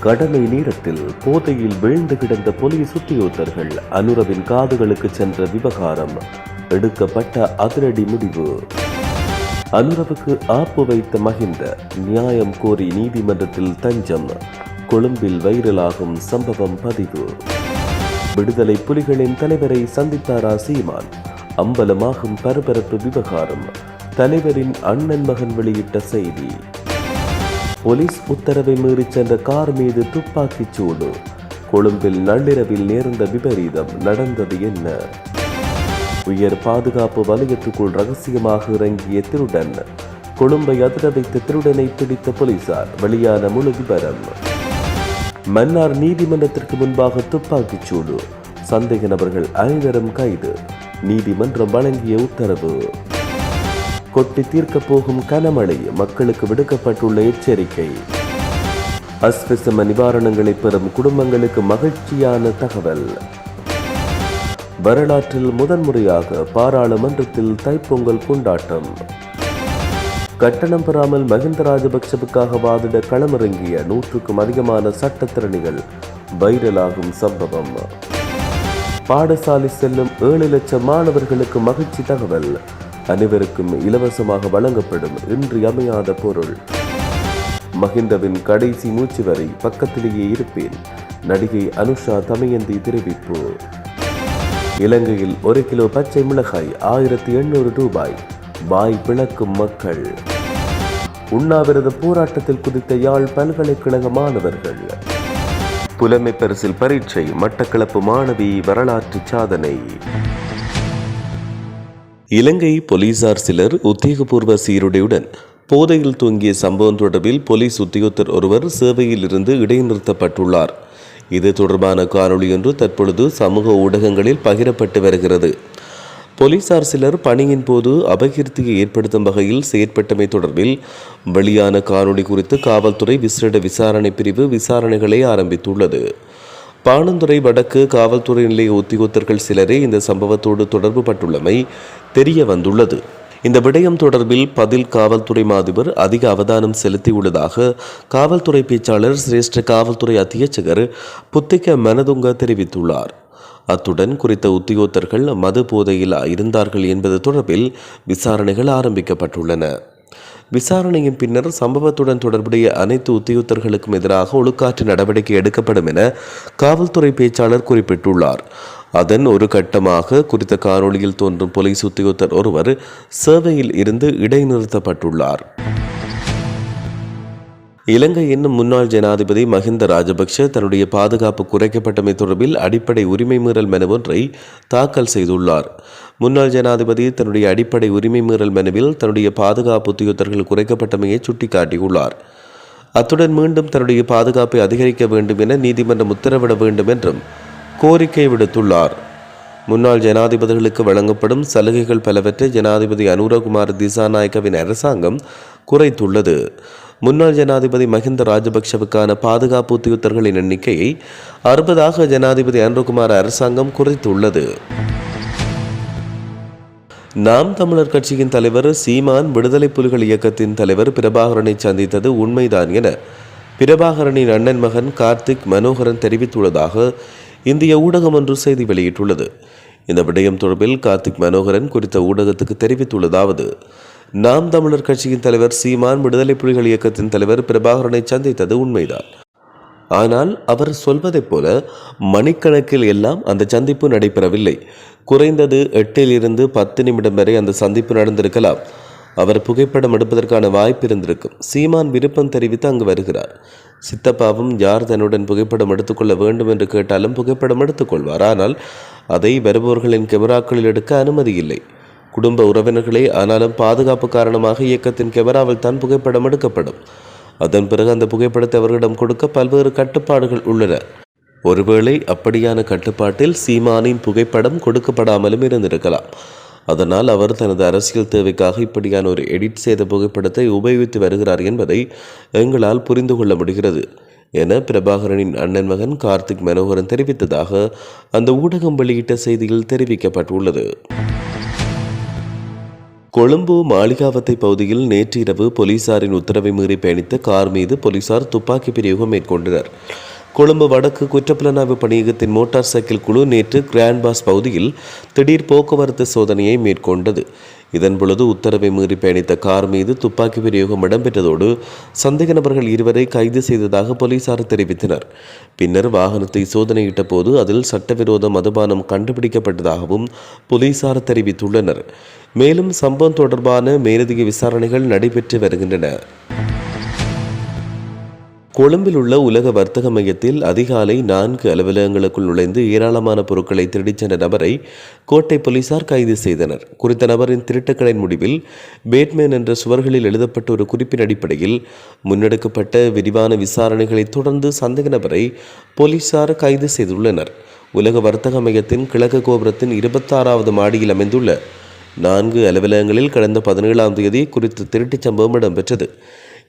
கடமை நேரத்தில் போதையில் வீழ்ந்து கிடந்த போலீஸ் உத்தியோகத்தர்கள் அனுரவின் காதுகளுக்கு சென்ற விவகாரம். எடுக்கப்பட்ட அதிரடி முடிவு. அனுரவுக்கு ஆப்பு வைத்த மகிந்த நியாயம் கோரி நீதிமன்றத்தில் தஞ்சம். கொழும்பில் வைரலாகும் சம்பவம் பதிவு. விடுதலை புலிகளின் தலைவரை சந்தித்தாரா சீமான்? அம்பலமாகும் பரபரப்பு விவகாரம். தலைவரின் அண்ணன் மகன் வெளியிட்ட செய்தி. போலீஸ் உத்தரவை மீறிச் சென்ற கார் மீது துப்பாக்கிச் சூடு. கொழும்பில் நள்ளிரவில் நேர்ந்த விபரீதம் நடந்தது என்ன? உயர் பாதுகாப்பு வலயத்துக்குள் ரகசியமாக இறங்கிய திருடன் கொழும்பை அதிர வைத்த திருடனை பிடித்த போலீசார் வெளியான முழு விவரம் மன்னார் நீதிமன்றத்திற்கு முன்பாக துப்பாக்கிச் சூடு. சந்தேக நபர்கள் ஐவரும் கைது. நீதிமன்றம் வழங்கிய உத்தரவு. கொட்டி தீர்க்கப் போகும் கனமழை மக்களுக்கு விடுக்கப்பட்டுள்ள எச்சரிக்கை. அஸ்வசம நிவாரணங்களை பெறும் குடும்பங்களுக்கு மகிழ்ச்சியான தகவல். வரலாற்றில் முதன்முறையாக பாராளுமன்றத்தில் தைப்பொங்கல் கொண்டாட்டம். கட்டணம் பெறாமல் மஹிந்த ராஜபக்சவுக்காக வாதிட களமிறங்கிய நூற்றுக்கும் அதிகமான சட்டத்திறனிகள் வைரலாகும் சம்பவம். பாடசாலை செல்லும் ஏழு லட்சம் மாணவர்களுக்கு மகிழ்ச்சி தகவல். அனைவருக்கும் இலவசமாக வழங்கப்படும் இன்றியமையாத பொருள். மஹிந்தவின் கடைசி மூச்சு வரை பக்கத்திலேயே இருப்பேன். நடிகை அனுஷா தமயந்தி தெரிவிப்பு. இலங்கையில் ஒரு கிலோ பச்சை மிளகாய் ஆயிரத்தி எண்ணூறு ரூபாய். வாய் பிளக்கும் மக்கள். உண்ணாவிரத போராட்டத்தில் குதித்த யாழ் பல்கலைக்கழக மாணவர்கள். புலமை பரிசில் பரீட்சை மட்டக்களப்பு மாணவி வரலாற்று சாதனை. இலங்கை போலீசார் சிலர் உத்தியோகபூர்வ சீருடையுடன் போதையில் தூங்கிய சம்பவம் தொடர்பில் போலீஸ் உத்தியோகத்தர் ஒருவர் சேவையில் இருந்து இடைநிறுத்தப்பட்டுள்ளார். இது தொடர்பான காணொளி ஒன்று தற்பொழுது சமூக ஊடகங்களில் பகிரப்பட்டு வருகிறது. போலீசார் சிலர் பணியின் போது அபகீர்த்தியை ஏற்படுத்தும் வகையில் செயற்பட்டமை தொடர்பில் வெளியான காணொளி குறித்து காவல்துறை விசேட விசாரணை பிரிவு விசாரணைகளை ஆரம்பித்துள்ளது. பாணந்துறை வடக்கு காவல்துறை நிலைய உத்தியோகத்தர்கள் சிலரே இந்த சம்பவத்தோடு தொடர்பு பட்டுள்ளமை தெரிய வந்துள்ளது. இந்த விடயம் தொடர்பில் பதில் காவல்துறை மாதிபர் அதிக அவதானம் செலுத்தியுள்ளதாக காவல்துறை பேச்சாளர் சிரேஷ்ட காவல்துறை அத்தியட்சகர் புத்திக மனதுங்க தெரிவித்துள்ளார். அத்துடன் குறித்த உத்தியோகத்தர்கள் மது போதையில் இருந்தார்கள் என்பது தொடர்பில் விசாரணைகள் ஆரம்பிக்கப்பட்டுள்ளன. விசாரணையின் பின்னர் சம்பவத்துடன் தொடர்புடைய அனைத்து உத்தியோகத்தர்களுக்கும் எதிராக ஒழுக்காற்று நடவடிக்கை எடுக்கப்படும் என காவல்துறை பேச்சாளர் குறிப்பிட்டுள்ளார். அதன் ஒரு கட்டமாக குறித்த காணொளியில் தோன்றும் போலீஸ் உத்தியோகத்தர் ஒருவர் சேவையில் இருந்து இடைநிறுத்தப்பட்டுள்ளார். இலங்கையின் முன்னாள் ஜனாதிபதி மஹிந்த ராஜபக்ஷ தன்னுடைய பாதுகாப்பு குறைக்கப்பட்டமை தொடர்பில் அடிப்படை உரிமை மீறல் மனு ஒன்றை தாக்கல் செய்துள்ளார். முன்னாள் ஜனாதிபதி தன்னுடைய அடிப்படை உரிமை மீறல் மனுவில் தன்னுடைய பாதுகாப்பு உத்தியோகத்தர்கள் குறைக்கப்பட்டமையை சுட்டிக்காட்டியுள்ளார். அத்துடன் மீண்டும் தன்னுடைய பாதுகாப்பை அதிகரிக்க வேண்டும் என நீதிமன்றம் உத்தரவிட வேண்டும் என்றும் கோரிக்கை விடுத்துள்ளார். முன்னாள் ஜனாதிபதிகளுக்கு வழங்கப்படும் சலுகைகள் பலவற்றை ஜனாதிபதி அனுரகுமார் திசாநாயக்கவின் அரசாங்கம் குறைத்துள்ளது. முன்னாள் ஜனாதிபதி மஹிந்த ராஜபக்ஷவுக்கான பாதுகாப்பு உத்தியோகத்தர்களின் எண்ணிக்கையை அறுபதாக ஜனாதிபதி அனுரகுமார் அரசாங்கம் குறைத்துள்ளது. நாம் தமிழர் கட்சியின் தலைவர் சீமான் விடுதலை புலிகள் இயக்கத்தின் தலைவர் பிரபாகரனை சந்தித்தது உண்மைதான் என பிரபாகரனின் அண்ணன் மகன் கார்த்திக் மனோகரன் தெரிவித்துள்ளதாக இந்திய ஊடகம் ஒன்று செய்தி வெளியிட்டுள்ளது. இந்த விடயம் தொடர்பில் கார்த்திக் மனோகரன் குறித்த ஊடகத்துக்கு தெரிவித்துள்ளதாவது நாம் தமிழர் கட்சியின் தலைவர் சீமான் விடுதலை புலிகள் இயக்கத்தின் தலைவர் பிரபாகரனை சந்தித்தது உண்மைதான். ஆனால் அவர் சொல்வதைப் போல மணிக்கணக்கில் எல்லாம் அந்த சந்திப்பு நடைபெறவில்லை. குறைந்தது எட்டிலிருந்து பத்து நிமிடம் வரை அந்த சந்திப்பு நடந்திருக்கலாம். அவர் புகைப்படம் எடுப்பதற்கான வாய்ப்பு இருந்திருக்கும். சீமான் விருப்பம் தெரிவித்து அங்கு வருகிறார். சித்தப்பாவும் யார் தன்னுடன் புகைப்படம் எடுத்துக்கொள்ள வேண்டும் என்று கேட்டாலும் புகைப்படம் எடுத்துக்கொள்வார். ஆனால் அதை வருபவர்களின் கெமராக்களில் எடுக்க அனுமதி இல்லை. குடும்ப உறவினர்களே ஆனாலும் பாதுகாப்பு காரணமாக இயக்கத்தின் கெமராவில் தான் புகைப்படம் எடுக்கப்படும். அதன் பிறகு அந்த புகைப்படத்தை அவர்களிடம் கொடுக்க பல்வேறு கட்டுப்பாடுகள் உள்ளன. ஒருவேளை அப்படியான கட்டுப்பாட்டில் சீமானின் புகைப்படம் கொடுக்கப்படாமலும் இருந்திருக்கலாம். அதனால் அவர் தனது அரசியல் தேவைக்காக இப்படியான ஒரு எடிட் செய்த புகைப்படத்தை உபயோகித்து வருகிறார் என்பதை எங்களால் புரிந்து கொள்ள முடிகிறது என பிரபாகரனின் அண்ணன் மகன் கார்த்திக் மனோகரன் தெரிவித்ததாக அந்த ஊடகம் வெளியிட்ட செய்தியில் தெரிவிக்கப்பட்டுள்ளது. கொழும்பு மாளிகாவத்தை பகுதியில் நேற்று இரவு போலீசாரின் உத்தரவை மீறி பயணித்த கார் மீது போலீசார் துப்பாக்கி பிரயோகம் மேற்கொண்டனர். கொழும்பு வடக்கு குற்றப்புலனாய்வு பணியகத்தின் மோட்டார் சைக்கிள் குழு நேற்று கிராண்ட்பாஸ் பகுதியில் திடீர் போக்குவரத்து சோதனையை மேற்கொண்டது. இதன் பொழுது உத்தரவை மீறி பயணித்த கார் மீது துப்பாக்கி பிரயோகம் இடம்பெற்றதோடு சந்தேக நபர்கள் இருவரை கைது செய்ததாக போலீசார் தெரிவித்தனர். பின்னர் வாகனத்தை சோதனையிட்ட போது அதில் சட்டவிரோத மதுபானம் கண்டுபிடிக்கப்பட்டதாகவும் போலீசார் தெரிவித்துள்ளனர். மேலும் சம்பவம் தொடர்பான மேலதிக விசாரணைகள் நடைபெற்று வருகின்றன. கொழும்பில் உள்ள உலக வர்த்தக மையத்தில் அதிகாலை நான்கு அலுவலகங்களுக்குள் நுழைந்து ஏராளமான பொருட்களை திருடிச் சென்ற நபரை கோட்டை போலீசார் கைது செய்தனர். குறித்த நபரின் திருட்டுக்களின் முடிவில் பேட்மேன் என்ற சுவர்களில் எழுதப்பட்ட ஒரு குறிப்பின் அடிப்படையில் முன்னெடுக்கப்பட்ட விரிவான விசாரணைகளை தொடர்ந்து சந்தேக நபரை போலீசார் கைது செய்துள்ளனர். உலக வர்த்தக மையத்தின் கிழக்கு கோபுரத்தின் இருபத்தாறாவது மாடியில் அமைந்துள்ள நான்கு அலுவலகங்களில் கடந்த பதினேழாம் தேதி குறித்த திருட்டுச் சம்பவம் இடம்பெற்றது.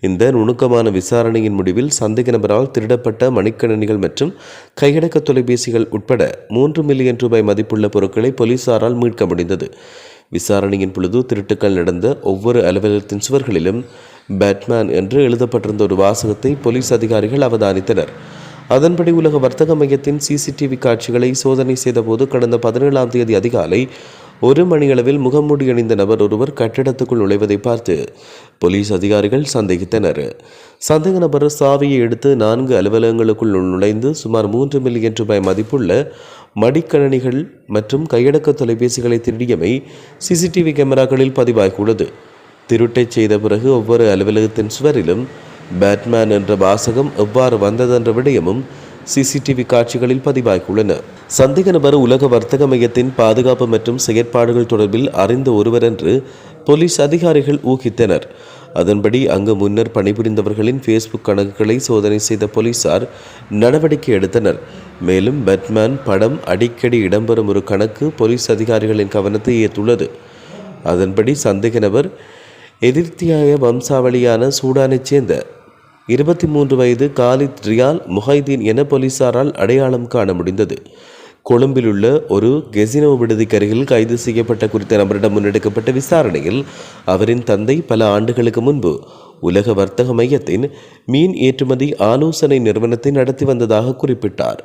இந்த நுணுக்கமான விசாரணையின் முடிவில் சந்தேக நபரால் திருடப்பட்ட மணிக்கணினிகள் மற்றும் கையடக்க தொலைபேசிகள் உட்பட மூன்று மில்லியன் ரூபாய் மதிப்புள்ள பொருட்களை போலீசாரால் மீட்க முடிந்தது. விசாரணையின் பொழுது திருட்டுக்கள் நடந்த ஒவ்வொரு அலுவலகத்தின் சுவர்களிலும் பேட்மேன் என்று எழுதப்பட்டிருந்த ஒரு வாசகத்தை போலீஸ் அதிகாரிகள் அவதானித்தனர். அதன்படி உலக வர்த்தக மையத்தின் சிசிடிவி காட்சிகளை சோதனை செய்தபோது கடந்த பதினேழாம் தேதி அதிகாலை ஒரு மணியளவில் முகமூடி அணிந்த நபர் ஒருவர் கட்டிடத்துக்குள் நுழைவதை பார்த்து போலீஸ் அதிகாரிகள் சந்தேகித்தனர். சந்தேக நபர் சாவியை எடுத்து நான்கு அலுவலகங்களுக்குள் நுழைந்து சுமார் மூன்று மில்லியன் ரூபாய் மதிப்புள்ள மடிக்கணனிகள் மற்றும் கையடக்க தொலைபேசிகளை திருடியமை சிசிடிவி கேமராக்களில் பதிவாகியுள்ளது. திருட்டைச் செய்த பிறகு ஒவ்வொரு அலுவலகத்தின் சுவரிலும் பேட்மேன் என்ற வாசகம் எவ்வாறு வந்ததென்ற விடயமும் சிசிடிவி காட்சிகளில் பதிவாகியுள்ளன. சந்தேக நபர் உலக வர்த்தக மையத்தின் பாதுகாப்பு மற்றும் செயற்பாடுகள் தொடர்பில் அறிந்த ஒருவர் என்று போலீஸ் அதிகாரிகள் ஊகித்தனர். அதன்படி அங்கு முன்னர் பணிபுரிந்தவர்களின் ஃபேஸ்புக் கணக்குகளை சோதனை செய்த போலீசார் நடவடிக்கை எடுத்தனர். மேலும் பட்மேன் படம் அடிக்கடி இடம்பெறும் ஒரு கணக்கு போலீஸ் அதிகாரிகளின் கவனத்தை ஈர்த்துள்ளது. அதன்படி சந்தேக நபர் எதிர்த்தியாய வம்சாவளியான சூடானைச் சேர்ந்த இருபத்தி மூன்று வயது காலித் ரியால் முஹைதீன் என போலீசாரால் அடையாளம் காண முடிந்தது. கொழும்பிலுள்ள ஒரு கெசினோ விடுதிக்கு அருகில் கைது செய்யப்பட்ட குறித்த நபரிடம் முன்னெடுக்கப்பட்ட விசாரணையில் அவரின் தந்தை பல ஆண்டுகளுக்கு முன்பு உலக வர்த்தக மையத்தின் மீன் ஏற்றுமதி ஆலோசனை நிறுவனத்தை நடத்தி வந்ததாக குறிப்பிட்டார்.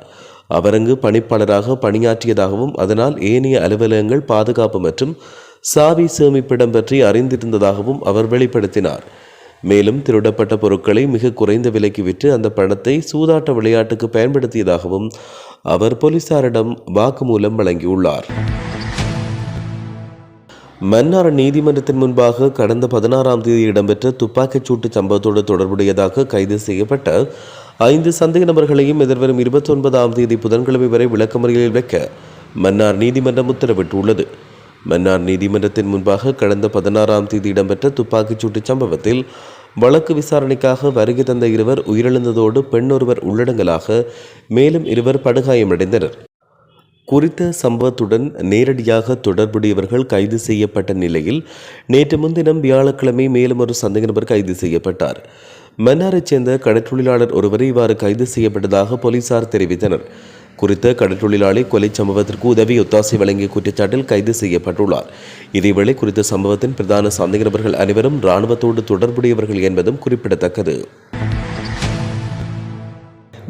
அவர் அங்கு பணிப்பாளராக பணியாற்றியதாகவும் அதனால் ஏனைய அலுவலகங்கள் பாதுகாப்பு மற்றும் சாவி சேமிப்பிடம் பற்றி அறிந்திருந்ததாகவும் அவர் வெளிப்படுத்தினார். மேலும் திருடப்பட்ட பொருட்களை மிக குறைந்த விலைக்கு விற்று அந்த பணத்தை சூதாட்ட விளையாட்டுக்கு பயன்படுத்தியதாகவும் அவர் போலீசாரிடம் வாக்குமூலம் வழங்கியுள்ளார். மன்னார் நீதிமன்றத்தின் முன்பாக கடந்த பதினாறாம் தேதி இடம்பெற்ற துப்பாக்கிச் சூட்டு சம்பவத்தோடு தொடர்புடையதாக கைது செய்யப்பட்ட ஐந்து சந்தேக நபர்களையும் எதிர்வரும் இருபத்தி ஒன்பதாம் தேதி புதன்கிழமை வரை விளக்கமறியலில் வைக்க மன்னார் நீதிமன்றம் உத்தரவிட்டுள்ளது. மன்னார் நீதிமன்றத்தின் முன்பாக கடந்த பதினாறாம் தேதி இடம்பெற்ற துப்பாக்கிச் சூட்டு சம்பவத்தில் வழக்கு விசாரணைக்காக வருகை தந்த இருவர் உயிரிழந்ததோடு பெண் ஒருவர் உள்ளடங்கலாக மேலும் இருவர் படுகாயமடைந்தனர். குறித்த சம்பவத்துடன் நேரடியாக தொடர்புடையவர்கள் கைது செய்யப்பட்ட நிலையில் நேற்று முன்தினம் வியாழக்கிழமை மேலும் ஒரு சந்தேக நபர் கைது செய்யப்பட்டார். மன்னாரைச் சேர்ந்த கடற்றொழிலாளர் ஒருவர் இவ்வாறு கைது செய்யப்பட்டதாக போலீசார் தெரிவித்தனர். குறித்த கடற்றொழிலாளி கொலை சம்பவத்திற்கு உதவி ஒத்தாசை வழங்கிய குற்றச்சாட்டில் கைது செய்யப்பட்டுள்ளார். இதேவேளை குறித்த சம்பவத்தின் பிரதான சந்தேக நபர்கள் அனைவரும் இராணுவத்தோடு தொடர்புடையவர்கள் என்பதும் குறிப்பிடத்தக்கது.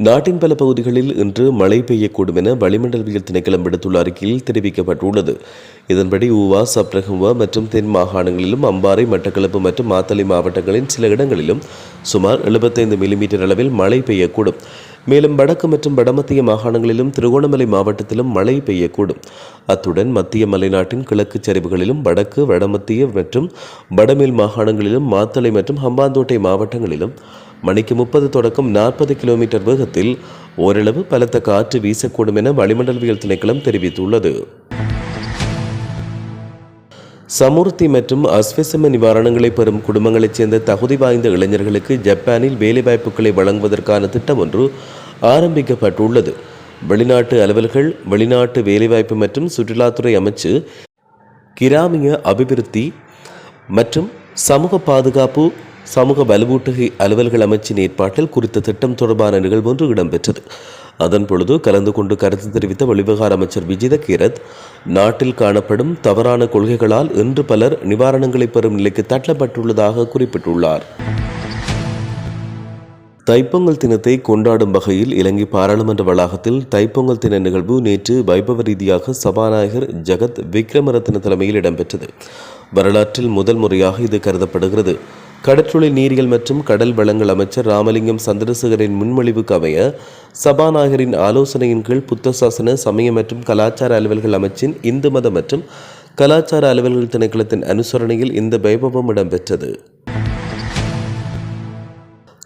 நாட்டின் பல பகுதிகளில் இன்று மழை பெய்யக்கூடும் என வளிமண்டலவியல் திணைக்களம் விடுத்துள்ள அறிக்கையில் தெரிவிக்கப்பட்டுள்ளது. இதன்படி ஊவா சப்ரகமுவா மற்றும் தென் மாகாணங்களிலும் அம்பாறை மட்டக்களப்பு மற்றும் மாத்தளை மாவட்டங்களின் சில இடங்களிலும் சுமார் 75 மில்லிமீட்டர் அளவில் மழை பெய்யக்கூடும். மேலும் வடக்கு மற்றும் வடமத்திய மாகாணங்களிலும் திருகோணமலை மாவட்டத்திலும் மழை பெய்யக்கூடும். அத்துடன் மத்திய மலைநாட்டின் கிழக்கு சரிவுகளிலும் வடக்கு வடமத்திய மற்றும் வடமேல் மாகாணங்களிலும் மாத்தளை மற்றும் ஹம்பாந்தோட்டை மாவட்டங்களிலும் மணிக்கு முப்பது தொடக்கம் நாற்பது கிலோமீட்டர் வேகத்தில் ஓரளவு பலத்த காற்று வீசக்கூடும் என வளிமண்டலவியல் திணைக்களம் தெரிவித்துள்ளது. சமுர்த்தி மற்றும் அஸ்வசம நிவாரணங்களை பெறும் குடும்பங்களைச் சேர்ந்த தகுதி வாய்ந்த இளைஞர்களுக்கு ஜப்பானில் வேலைவாய்ப்புகளை வழங்குவதற்கான திட்டம் ஒன்று ஆரம்பிக்கப்பட்டுள்ளது. வெளிநாட்டு அலுவல்கள் வெளிநாட்டு வேலைவாய்ப்பு மற்றும் சுற்றுலாத்துறை அமைச்சு கிராமிய அபிவிருத்தி மற்றும் சமூக பாதுகாப்பு சமூக வலுவூட்டுகை அலுவல்கள் அமைச்சின் ஏற்பாட்டில் குறித்த திட்டம் தொடர்பான நிகழ்வு ஒன்று இடம்பெற்றது. அதன் பொழுது கலந்து கொண்டு கருத்து தெரிவித்த வெளிவிவகார அமைச்சர் விஜித கீரத் நாட்டில் காணப்படும் தவறான கொள்கைகளால் இன்று பலர் நிவாரணங்களை பெறும் நிலைக்கு தள்ளப்பட்டுள்ளதாக குறிப்பிட்டுள்ளார். தைப்பொங்கல் தினத்தை கொண்டாடும் வகையில் இலங்கை பாராளுமன்ற வளாகத்தில் தைப்பொங்கல் தின நிகழ்வு நேற்று வைபவ ரீதியாக சபாநாயகர் ஜெகத் விக்ரமரத்ன தலைமையில் இடம்பெற்றது. வரலாற்றில் முதல் முறையாக இது கருதப்படுகிறது. கடற்றொழில் நீரியல் மற்றும் கடல் வளங்கள் அமைச்சர் ராமலிங்கம் சந்திரசேகரின் முன்மொழிவுக்கு அமைய சபாநாயகரின் ஆலோசனையின் கீழ் புத்த சாசன சமய மற்றும் கலாச்சார அலுவல்கள் அமைச்சின் இந்து மத மற்றும் கலாச்சார அலுவல்கள் திணைக்களத்தின் அனுசரணையில் இந்த வைபவம் இடம்பெற்றது.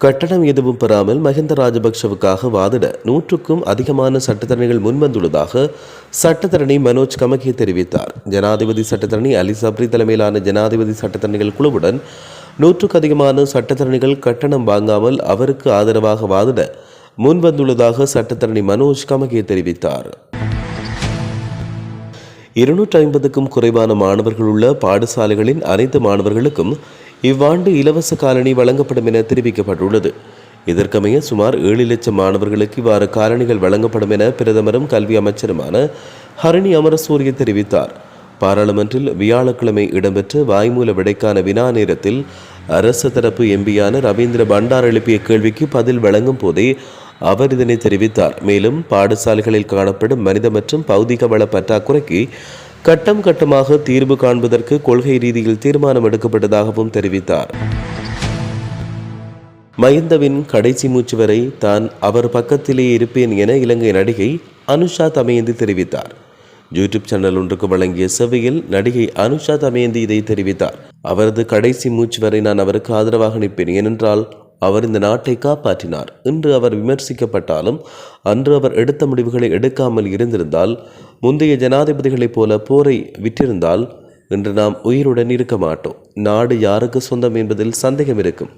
கட்டணம் எதுவும் பெறாமல் மஹிந்த ராஜபக்ஷவுக்காக வாதிட நூற்றுக்கும் அதிகமான சட்டத்தரணிகள் முன்வந்துள்ளதாக சட்டத்தரணி மனோஜ் கமகி தெரிவித்தார். ஜனாதிபதி சட்டத்தரணி அலி சப்ரி தலைமையிலான ஜனாதிபதி சட்டத்தரணிகள் குழுவுடன் நூற்றுக்கு அதிகமான சட்டத்தரணிகள் கட்டணம் வாங்காமல் அவருக்கு ஆதரவாக வாதிட முன்வந்துள்ளதாக சட்டத்தரணி மனோஜ் கமகே தெரிவித்தார். இருநூற்றி ஐம்பதுக்கும் குறைவான மாணவர்கள் உள்ள பாடசாலைகளின் அனைத்து மாணவர்களுக்கும் இவ்வாண்டு இலவச காலணி வழங்கப்படும் என தெரிவிக்கப்பட்டுள்ளது. இதற்கமைய சுமார் ஏழு லட்சம் மாணவர்களுக்கு இவ்வாறு காலணிகள் வழங்கப்படும் என பிரதமரும் கல்வி அமைச்சருமான ஹரணி அமரசூரிய தெரிவித்தார். பாராளுமன்றில் வியாழக்கிழமை இடம்பெற்ற வாய்மூல விடைக்கான வினா நேரத்தில் அரசு தரப்பு எம்பியான ரவீந்திர பண்டார் எழுப்பிய கேள்விக்கு பதில் வழங்கும் போதே அவர் இதனை தெரிவித்தார். மேலும் பாடசாலைகளில் காணப்படும் மனித மற்றும் பௌதிக வள பற்றாக்குறைக்கு கட்டம் கட்டமாக தீர்வு காண்பதற்கு கொள்கை ரீதியில் தீர்மானம் எடுக்கப்பட்டதாகவும் தெரிவித்தார். மஹிந்தவின் கடைசி மூச்சு வரை தான் அவர் பக்கத்திலே இருப்பேன் என இலங்கை நடிகை அனுஷா தமயந்தி தெரிவித்தார். யூடியூப் சேனல் ஒன்றுக்கு வழங்கிய செவ்வையில் நடிகை அனுஷா தமேந்தி இதை தெரிவித்தார். அவரது கடைசி மூச்சு வரை நான் அவருக்கு ஆதரவாக நிற்பேன். ஏனென்றால் அவர் இந்த நாட்டை காப்பாற்றினார். இன்று அவர் விமர்சிக்கப்பட்டாலும் அன்று அவர் எடுத்த முடிவுகளை எடுக்காமல் இருந்திருந்தால் முந்தைய ஜனாதிபதிகளைப் போல போரை விற்றிருந்தால் இன்று நாம் உயிருடன் இருக்க மாட்டோம். நாடு யாருக்கு சொந்தம் என்பதில் சந்தேகம் இருக்கும்.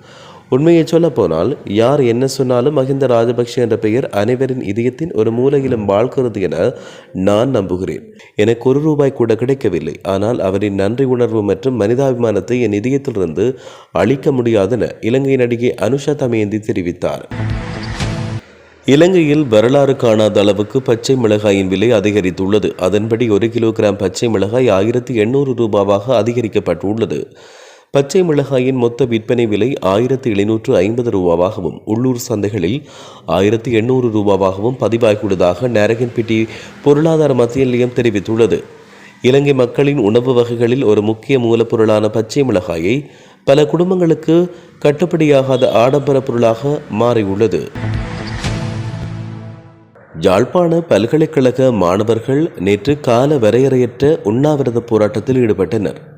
உண்மையை சொல்லப்போனால் யார் என்ன சொன்னாலும் மஹிந்த ராஜபக்ஷ என்ற பெயர் அனைவரின் இதயத்தின் ஒரு மூலையிலும் வாழ்கிறது என நான் நம்புகிறேன். எனக்கு ஒரு ரூபாய் கூட கிடைக்கவில்லை. ஆனால் அவரின் நன்றி உணர்வு மற்றும் மனிதாபிமானத்தை என் இதயத்திலிருந்து அழிக்க முடியாதென இலங்கை நடிகை அனுஷா தமயந்தி தெரிவித்தார். இலங்கையில் வரலாறு காணாத அளவுக்கு பச்சை மிளகாயின் விலை அதிகரித்துள்ளது. அதன்படி ஒரு கிலோகிராம் பச்சை மிளகாய் ஆயிரத்தி எண்ணூறு ரூபாவாக அதிகரிக்கப்பட்டுள்ளது. பச்சை மிளகாயின் மொத்த விற்பனை விலை ஆயிரத்தி எழுநூற்று ஐம்பது ரூபாவாகவும் உள்ளூர் சந்தைகளில் ஆயிரத்தி எண்ணூறு ரூபாவாகவும் பதிவாகியுள்ளதாக நேரகன்பட்டி பொருளாதார மத்திய நிலையம் தெரிவித்துள்ளது. இலங்கை மக்களின் உணவு வகைகளில் ஒரு முக்கிய மூலப்பொருளான பச்சை மிளகாயை பல குடும்பங்களுக்கு கட்டுப்படியாகாத ஆடம்பர பொருளாக மாறியுள்ளது. யாழ்ப்பாண பல்கலைக்கழக மாணவர்கள் நேற்று கால வரையறையற்ற உண்ணாவிரத போராட்டத்தில் ஈடுபட்டனர்.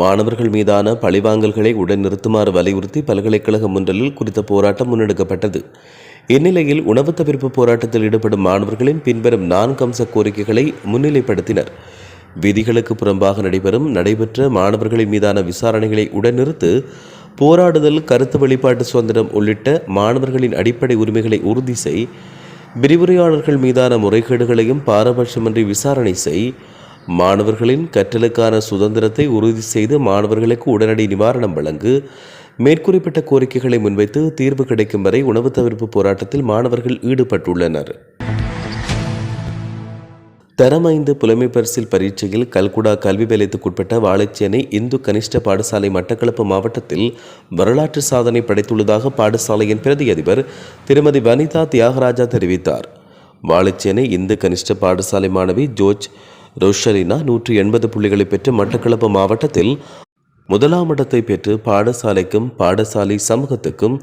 மாணவர்கள் மீதான பழிவாங்கல்களை உடன் நிறுத்துமாறு வலியுறுத்தி பல்கலைக்கழகம் ஒன்றில் குறித்த போராட்டம் முன்னெடுக்கப்பட்டது. இந்நிலையில் உணவு தவிர்ப்பு போராட்டத்தில் ஈடுபடும் மாணவர்களின் பின்வரும் நான்கு அம்ச கோரிக்கைகளை முன்னிலைப்படுத்தினர். விதிகளுக்கு புறம்பாக நடைபெறும் நடைபெற்ற மாணவர்களின் மீதான விசாரணைகளை உடன் நிறுத்து போராடுதல் கருத்து வெளிப்பாட்டு சுதந்திரம் உள்ளிட்ட மாணவர்களின் அடிப்படை உரிமைகளை உறுதி செய் விரிவுரையாளர்கள் மீதான முறைகேடுகளையும் பாரபட்சமின்றி விசாரணை செய் மாணவர்களின் கற்றலுக்கான சுதந்திரத்தை உறுதி செய்து மாணவர்களுக்கு உடனடி நிவாரணம் வழங்கு. மேற்குறிப்பிட்ட கோரிக்கைகளை முன்வைத்து தீர்வு கிடைக்கும் வரை உணவு தவிர்ப்பு போராட்டத்தில் மாணவர்கள் ஈடுபட்டுள்ளனர். தரம் ஐந்து புலமை பரிசில் பரீட்சையில் கல்குடா கல்வி வேலையத்துக்குட்பட்ட வாழைச்சேனை இந்து கனிஷ்ட பாடசாலை மட்டக்களப்பு மாவட்டத்தில் வரலாற்று சாதனை படைத்துள்ளதாக பாடசாலையின் பிரதி அதிபர் திருமதி வனிதா தியாகராஜா தெரிவித்தார். வாழைச்சேனை இந்து கனிஷ்ட பாடசாலை மாணவி ஜோர்ஜ் ரோஷலினா நூற்றி எண்பது புள்ளிகளை பெற்று மட்டக்களப்பு மாவட்டத்தில் முதலாம் இடத்தை பெற்று பாடசாலைக்கும் பாடசாலை சமூகத்துக்கும்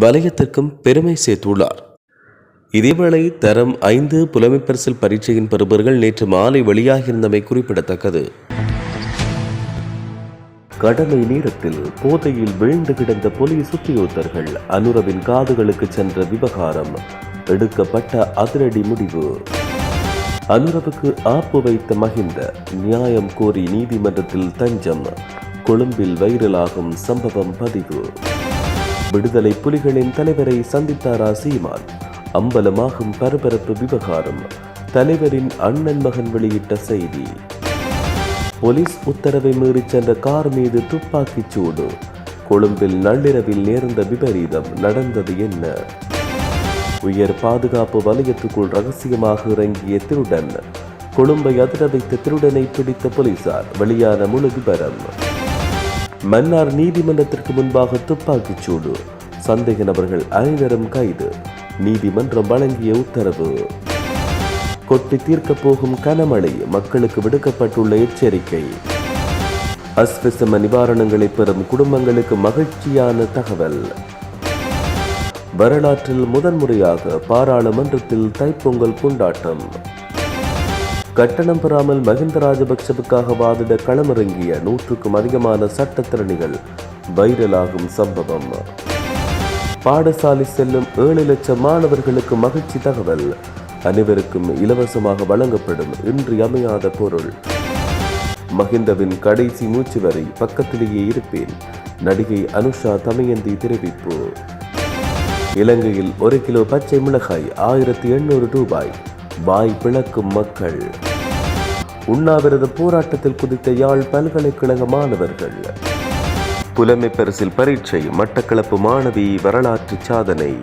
வலயத்திற்கும் பெருமை சேர்த்துள்ளார். இதேவேளை தரம் ஐந்து புலமை பரிசில் பரீட்சையின் பெறுபவர்கள் நேற்று மாலை வெளியாகியிருந்தமை குறிப்பிடத்தக்கது. கடமை நேரத்தில் போதையில் வீழ்ந்து கிடந்த போலீஸ் உத்தியோகத்தர்கள் அனுரவின் காதுகளுக்கு சென்ற விவகாரம் எடுக்கப்பட்ட அதிரடி முடிவு. அனுரவுக்கு ஆப்பு வைத்த மகிந்த நியாயம் கோரி நீதிமன்றத்தில் தஞ்சம். கொழும்பில் வைரலாகும் சம்பவம் பதிவு. விடுதலை புலிகளின் தலைவரை சந்தித்தாரா சீமான்? அம்பலமாகும் பரபரப்பு விவகாரம். தலைவரின் அண்ணன் மகன் வெளியிட்ட செய்தி. போலீஸ் உத்தரவை மீறி சென்ற கார் மீது துப்பாக்கிச் சூடு. கொழும்பில் நள்ளிரவில் நேர்ந்த விபரீதம் நடந்தது என்ன? உயர் பாதுகாப்பு வலயத்துக்குள் ரகசியமாக இறங்கிய திருடன் கொழும்பை அதிர வைத்த திருடனை பிடித்த போலீசார் வெளியான முழு விவரம் மன்னார் நீதிமன்றத்திற்கு முன்பாக துப்பாக்கிச் சூடு. சந்தேக நபர்கள் அனைவரும் கைது. நீதிமன்றம் வழங்கிய உத்தரவு. கொட்டி தீர்க்கப் போகும் கனமழை மக்களுக்கு விடுக்கப்பட்டுள்ள எச்சரிக்கை. அஸ்வசம நிவாரணங்களை பெறும் குடும்பங்களுக்கு மகிழ்ச்சியான தகவல். வரலாற்றில் முதன்முறையாக பாராளுமன்றத்தில் தைப்பொங்கல் கொண்டாட்டம். கட்டணம் பெறாமல் மஹிந்த ராஜபக்சவுக்காக வாதிட களமிறங்கிய நூற்றுக்கும் அதிகமான சட்டத்திறனிகள் வைரலாகும் சம்பவம். பாடசாலை செல்லும் ஏழு லட்சம் மாணவர்களுக்கு மகிழ்ச்சி தகவல். அனைவருக்கும் இலவசமாக வழங்கப்படும் இன்றியமையாத பொருள். மஹிந்தவின் கடைசி மூச்சு வரை பக்கத்திலேயே இருப்பேன். நடிகை அனுஷா தமயந்தி தெரிவிப்பு. இலங்கையில் ஒரு கிலோ பச்சை மிளகாய் ஆயிரத்தி எண்ணூறு ரூபாய். வாய் பிளக்கும் மக்கள். உண்ணாவிரத போராட்டத்தில் குதித்த யாழ் பல்கலைக்கழக மாணவர்கள். புலமை பரிசில் பரீட்சை மட்டக்களப்பு மாணவி வரலாற்று சாதனை.